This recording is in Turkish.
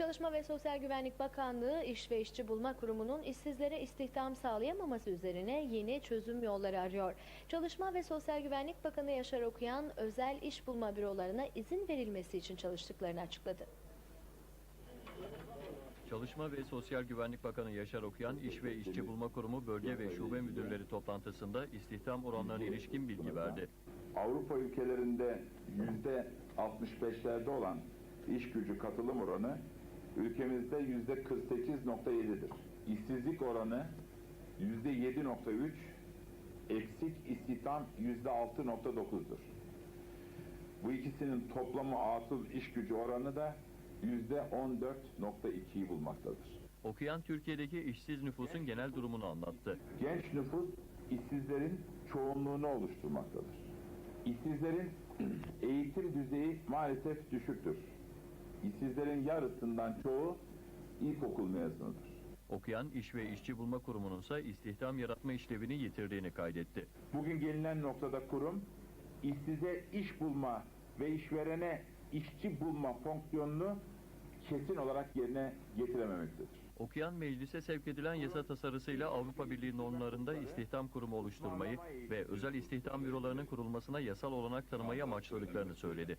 Çalışma ve Sosyal Güvenlik Bakanlığı İş ve İşçi Bulma Kurumu'nun işsizlere istihdam sağlayamaması üzerine yeni çözüm yolları arıyor. Çalışma ve Sosyal Güvenlik Bakanı Yaşar Okuyan özel iş bulma bürolarına izin verilmesi için çalıştıklarını açıkladı. Çalışma ve Sosyal Güvenlik Bakanı Yaşar Okuyan, İş ve İşçi Bulma Kurumu Bölge ve Şube Müdürleri toplantısında istihdam oranlarına ilişkin bilgi verdi. Avrupa ülkelerinde yüzde 65'lerde olan iş gücü katılım oranı ülkemizde yüzde 48.7'dir. İşsizlik oranı yüzde 7.3, eksik istihdam yüzde 6.9'dur. Bu ikisinin toplamı atıl iş gücü oranı da yüzde 14.2'yi bulmaktadır. Okuyan, Türkiye'deki işsiz nüfusun genel durumunu anlattı. Genç nüfus işsizlerin çoğunluğunu oluşturmaktadır. İşsizlerin eğitim düzeyi maalesef düşüktür. İşsizlerin yarısından çoğu ilkokul mezunudur. Okuyan, İş ve İşçi Bulma Kurumu'nun ise istihdam yaratma işlevini yitirdiğini kaydetti. Bugün gelinen noktada kurum işsize iş bulma ve işverene işçi bulma fonksiyonunu kesin olarak yerine getirememektedir. Okuyan, meclise sevk edilen yasa tasarısıyla Avrupa Birliği normlarında istihdam kurumu oluşturmayı ve özel istihdam bürolarının kurulmasına yasal olanak tanımayı amaçladıklarını söyledi.